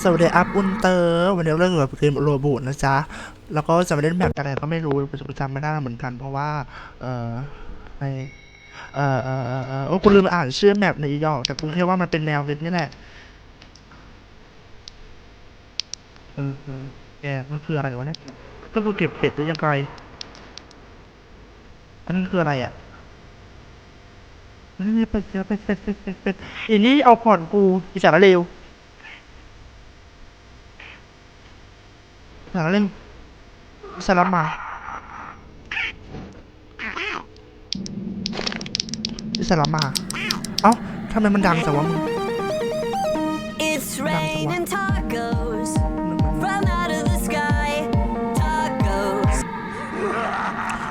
สวัสดีอัพอุนเตอร์วันนี้เราเล่นกับเกมโรบูนะจ๊ะ แล้วก็จะมาเล่นแบบอะไรก็ไม่รู้ประจำไม่ได้เหมือนกันเพราะว่า เออในเออเออเออเออโอ้กูลืมอ่านชื่อแมปในอีดอแต่กูแค่ว่ามันเป็นแนวเว็บนี่แหละเออเออแกมันคืออะไรวะเนี่ยก็กูเก็บเป็ดหรือยังไงอันนั้นคืออะไรอะนี่เป็ดเป็ดเป็ดเป็ดเป็ดเป็ดอีนี่เอาผ่อนกูอีสารเลว หนังเล่นสลับมาสลับมา เอ้าทำไมมันดังจังวะมึง It's raining tacos from out of the sky. Tacos.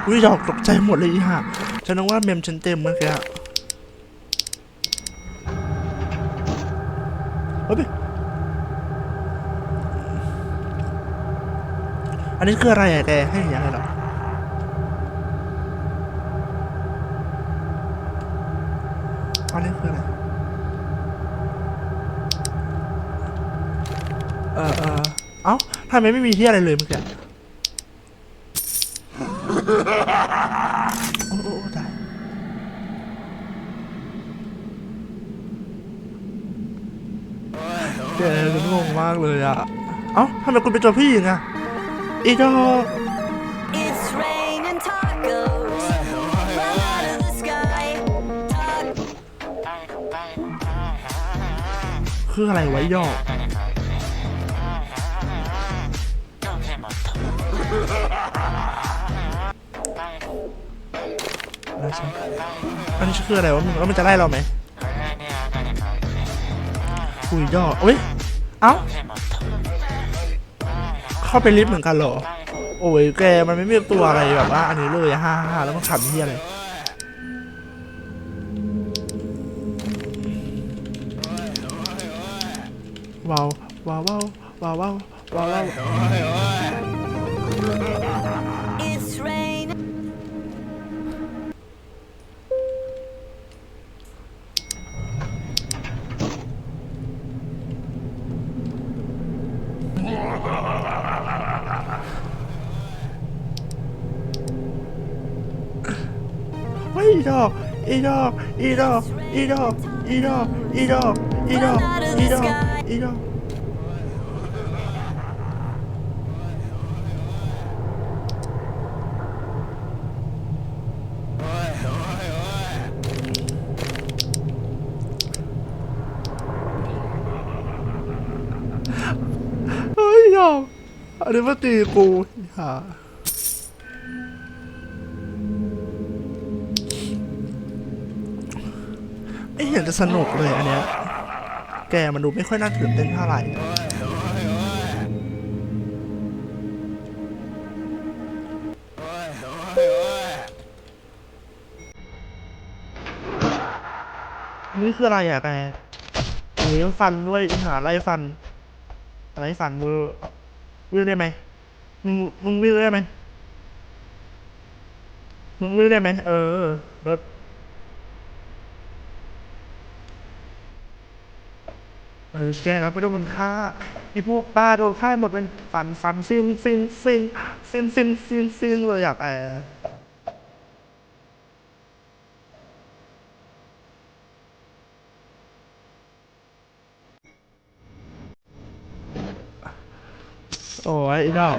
อุ้ยดอกตกใจหมดเลยอีห่าฉันนึกว่าเมมฉันเต็มเมื่อกี้อะเฮ้ย อันนี้คืออะไรอะแกให้เห็นอะไรหรออันนี้คืออะไร เออเออเอ้าทำไมไม่มีที่อะไรเลยเมื่อกี้โอ้โอ้โอ้ตายแกงงมากเลยอะเอ้าทำไมคุณเป็นตัวพี่หญิงอะ อีดอก It's raining tacos from out of the sky. Tacos. คืออะไรไว้ดอกอะไรใช่อันนี้คืออะไรวะมึงแล้วมันจะไล่เราไหมอุ้ยดอกเอ้ย เอ้า เข้าไปลิฟต์เหมือนกันเหรอ โอ้ยแกมันไม่มีตัวอะไรแบบว่า อันนี้เลยฮ่าฮ่าแล้วมันขำเฮียอะไรว้าวว้าวว้าวว้าวว้าว เฮ้ยอีดอกอีดอกอีดอกอีดอ ไม่เห็นจะสนุกเลยอันเนี้ย แกมันดูไม่ค่อยน่าตื่นเต้นเท่าไหร่นี่คืออะไรอะแกนี่ฟันด้วยหาไรฟันอะไรฟันมือวิ่งได้ไหมมึงมึงวิ่งได้ไหมมึงวิ่งได้ไหมเออรถ เออแกครับไม่ต้องมันฆ่าไอ้พวกป้าโดนฆ่าหมดเป็นฟันฟันซิงซิงซิงซิงซิงซิงซิงเลยอยากแอบโอ้ยไอ้ดอก